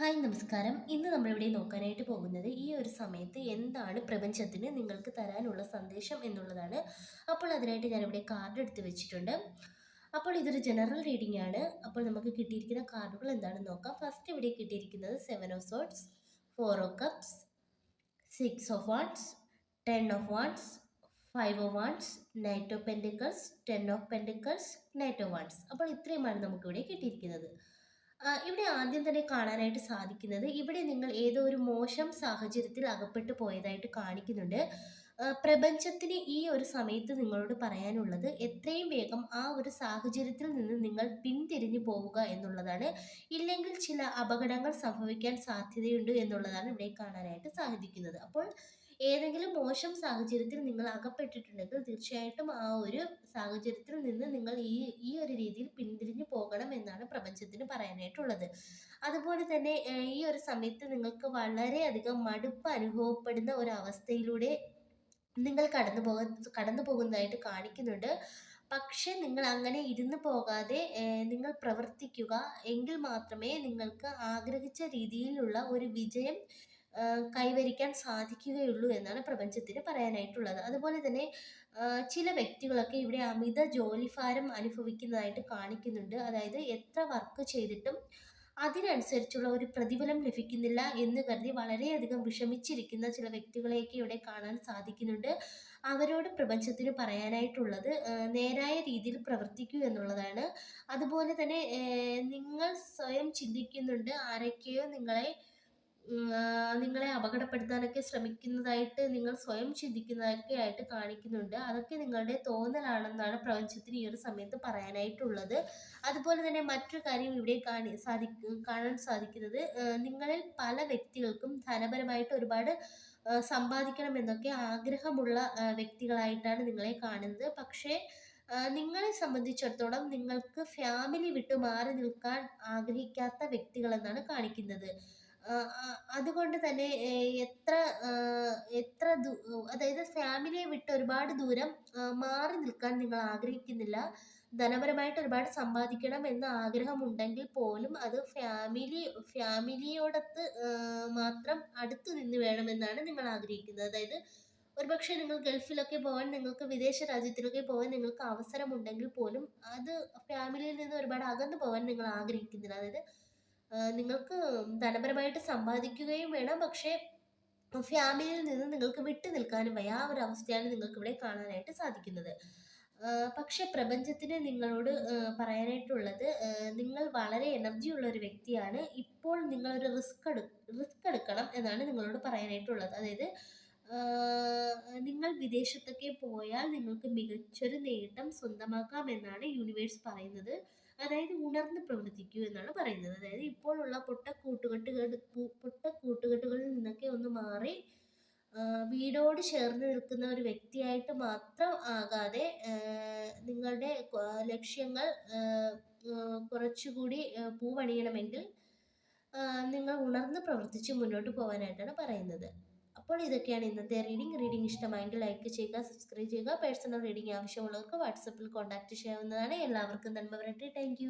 Hi നമസ്കാരം. ഇന്ന് നമ്മളിവിടെ നോക്കാനായിട്ട് പോകുന്നത് ഈ ഒരു സമയത്ത് എന്താണ് പ്രപഞ്ചത്തിന് നിങ്ങൾക്ക് തരാനുള്ള സന്ദേശം എന്നുള്ളതാണ്. അപ്പോൾ അതിനായിട്ട് ഞാനിവിടെ കാർഡ് എടുത്ത് വെച്ചിട്ടുണ്ട്. അപ്പോൾ ഇതൊരു ജനറൽ റീഡിംഗ് ആണ്. അപ്പോൾ നമുക്ക് കിട്ടിയിരിക്കുന്ന കാർഡുകൾ എന്താണെന്ന് നോക്കാം. ഫസ്റ്റ് ഇവിടെ കിട്ടിയിരിക്കുന്നത് seven of swords four of cups six of wands ten of wands five of wands knight of pentacles ten of pentacles knight of wands അപ്പോൾ ഇത്രയുമാണ് നമുക്കിവിടെ കിട്ടിയിരിക്കുന്നത്. ഇവിടെ ആദ്യം തന്നെ കാണാനായിട്ട് സാധിക്കുന്നത് ഇവിടെ നിങ്ങൾ ഏതോ ഒരു മോശം സാഹചര്യത്തിൽ അകപ്പെട്ടു പോയതായിട്ട് കാണിക്കുന്നുണ്ട്. പ്രപഞ്ചത്തിന് ഈ ഒരു സമയത്ത് നിങ്ങളോട് പറയാനുള്ളത് എത്രയും വേഗം ആ ഒരു സാഹചര്യത്തിൽ നിന്ന് നിങ്ങൾ പിന്തിരിഞ്ഞു പോവുക എന്നുള്ളതാണ്. ഇല്ലെങ്കിൽ ചില അപകടങ്ങൾ സംഭവിക്കാൻ സാധ്യതയുണ്ട് എന്നുള്ളതാണ് ഇവിടെ കാണാനായിട്ട് സാധിക്കുന്നത്. അപ്പോൾ ഏതെങ്കിലും മോശം സാഹചര്യത്തിൽ നിങ്ങൾ അകപ്പെട്ടിട്ടുണ്ടെങ്കിൽ തീർച്ചയായിട്ടും ആ ഒരു സാഹചര്യത്തിൽ നിന്ന് നിങ്ങൾ ഈ ഈ ഒരു രീതിയിൽ എന്നാണ് പ്രപഞ്ചത്തിന് പറയാനായിട്ടുള്ളത്. അതുപോലെ തന്നെ ഈ ഒരു സമയത്ത് നിങ്ങൾക്ക് വളരെയധികം മടുപ്പ് അനുഭവപ്പെടുന്ന ഒരു അവസ്ഥയിലൂടെ നിങ്ങൾ കടന്നു പോക കടന്നു പോകുന്നതായിട്ട് കാണിക്കുന്നുണ്ട്. പക്ഷെ നിങ്ങൾ അങ്ങനെ ഇരുന്ന് പോകാതെ നിങ്ങൾ പ്രവർത്തിക്കുക എങ്കിൽ മാത്രമേ നിങ്ങൾക്ക് ആഗ്രഹിച്ച രീതിയിലുള്ള ഒരു വിജയം കൈവരിക്കാൻ സാധിക്കുകയുള്ളൂ എന്നാണ് പ്രപഞ്ചത്തിന് പറയാനായിട്ടുള്ളത്. അതുപോലെ തന്നെ ചില വ്യക്തികളൊക്കെ ഇവിടെ അമിത ജോലിഭാരം അനുഭവിക്കുന്നതായിട്ട് കാണിക്കുന്നുണ്ട്. അതായത് എത്ര വർക്ക് ചെയ്തിട്ടും അതിനനുസരിച്ചുള്ള ഒരു പ്രതിഫലം ലഭിക്കുന്നില്ല എന്ന് കരുതി വളരെയധികം വിഷമിച്ചിരിക്കുന്ന ചില വ്യക്തികളെയൊക്കെ ഇവിടെ കാണാൻ സാധിക്കുന്നുണ്ട്. അവരോട് പ്രപഞ്ചത്തിന് പറയാനായിട്ടുള്ളത് നേരായ രീതിയിൽ പ്രവർത്തിക്കൂ എന്നുള്ളതാണ്. അതുപോലെ തന്നെ നിങ്ങൾ സ്വയം ചിന്തിക്കുന്നുണ്ട് ആരൊക്കെയോ നിങ്ങളെ നിങ്ങളെ അപകടപ്പെടുത്താനൊക്കെ ശ്രമിക്കുന്നതായിട്ട് നിങ്ങൾ സ്വയം ചിന്തിക്കുന്നതൊക്കെ ആയിട്ട് കാണിക്കുന്നുണ്ട്. അതൊക്കെ നിങ്ങളുടെ തോന്നലാണെന്നാണ് പ്രപഞ്ചത്തിന് ഈ ഒരു സമയത്ത് പറയാനായിട്ടുള്ളത്. അതുപോലെ തന്നെ മറ്റൊരു കാര്യം ഇവിടെ കാണി സാധിക്കും കാണാൻ സാധിക്കുന്നത് നിങ്ങളിൽ പല വ്യക്തികൾക്കും ധനപരമായിട്ട് ഒരുപാട് സമ്പാദിക്കണം എന്നൊക്കെ ആഗ്രഹമുള്ള വ്യക്തികളായിട്ടാണ് നിങ്ങളെ കാണുന്നത്. പക്ഷേ നിങ്ങളെ സംബന്ധിച്ചിടത്തോളം നിങ്ങൾക്ക് ഫാമിലി വിട്ടു മാറി നിൽക്കാൻ ആഗ്രഹിക്കാത്ത വ്യക്തികളെന്നാണ് കാണിക്കുന്നത്. അതുകൊണ്ട് തന്നെ എത്ര എത്ര അതായത് ഫാമിലിയെ വിട്ട് ഒരുപാട് ദൂരം മാറി നിൽക്കാൻ നിങ്ങൾ ആഗ്രഹിക്കുന്നില്ല. ധനപരമായിട്ട് ഒരുപാട് സമ്പാദിക്കണം എന്ന ആഗ്രഹമുണ്ടെങ്കിൽ പോലും അത് ഫാമിലി ഫാമിലിയോടൊത്ത് മാത്രം അടുത്ത് നിന്ന് വേണമെന്നാണ് നിങ്ങൾ ആഗ്രഹിക്കുന്നത്. അതായത് ഒരുപക്ഷെ നിങ്ങൾ ഗൾഫിലൊക്കെ പോകാൻ നിങ്ങൾക്ക് വിദേശ രാജ്യത്തിലൊക്കെ പോകാൻ നിങ്ങൾക്ക് അവസരമുണ്ടെങ്കിൽ പോലും അത് ഫാമിലിയിൽ നിന്ന് ഒരുപാട് അകന്നു പോകാൻ നിങ്ങൾ ആഗ്രഹിക്കുന്നില്ല. അതായത് നിങ്ങൾക്ക് ധനപരമായിട്ട് സമ്പാദിക്കുകയും വേണം. പക്ഷേ ഫാമിലിയിൽ നിന്ന് നിങ്ങൾക്ക് വിട്ടു നിൽക്കാനും വയ്യ ആ ഒരു അവസ്ഥയാണ് നിങ്ങൾക്ക് ഇവിടെ കാണാനായിട്ട് സാധിക്കുന്നത്. പക്ഷെ പ്രപഞ്ചത്തിന് നിങ്ങളോട് പറയാനായിട്ടുള്ളത് നിങ്ങൾ വളരെ എനർജി ഉള്ള ഒരു വ്യക്തിയാണ്. ഇപ്പോൾ നിങ്ങളൊരു റിസ്ക് എടു റിസ്ക് എടുക്കണം എന്നാണ് നിങ്ങളോട് പറയാനായിട്ടുള്ളത്. അതായത് നിങ്ങൾ വിദേശത്തൊക്കെ പോയാൽ നിങ്ങൾക്ക് മികച്ചൊരു നേട്ടം സ്വന്തമാക്കാം എന്നാണ് യൂണിവേഴ്സ് പറയുന്നത്. അതായത് ഉണർന്ന് പ്രവർത്തിക്കൂ എന്നാണ് പറയുന്നത്. അതായത് ഇപ്പോഴുള്ള പൊട്ട കൂട്ടുകെട്ടുകൾ നിന്നൊക്കെ ഒന്ന് മാറി വീടോട് ചേർന്ന് നിൽക്കുന്ന ഒരു വ്യക്തിയായിട്ട് മാത്രം ആകാതെ നിങ്ങളുടെ ലക്ഷ്യങ്ങൾ കുറച്ചുകൂടി പൂവണിയണമെങ്കിൽ നിങ്ങൾ ഉണർന്ന് പ്രവർത്തിച്ച് മുന്നോട്ട് പോകാനായിട്ടാണ് പറയുന്നത്. അപ്പോൾ ഇതൊക്കെയാണ് ഇന്നത്തെ റീഡിംഗ് റീഡിംഗ് ഇഷ്ടമായെങ്കിൽ ലൈക്ക് ചെയ്യുക സബ്സ്ക്രൈബ് ചെയ്യുക. പേഴ്സണൽ റീഡിംഗ് ആവശ്യമുള്ളവർക്ക് വാട്സപ്പിൽ കോൺടാക്ട് ചെയ്യാവുന്നതാണ്. എല്ലാവർക്കും നന്മ വരട്ടെ താങ്ക്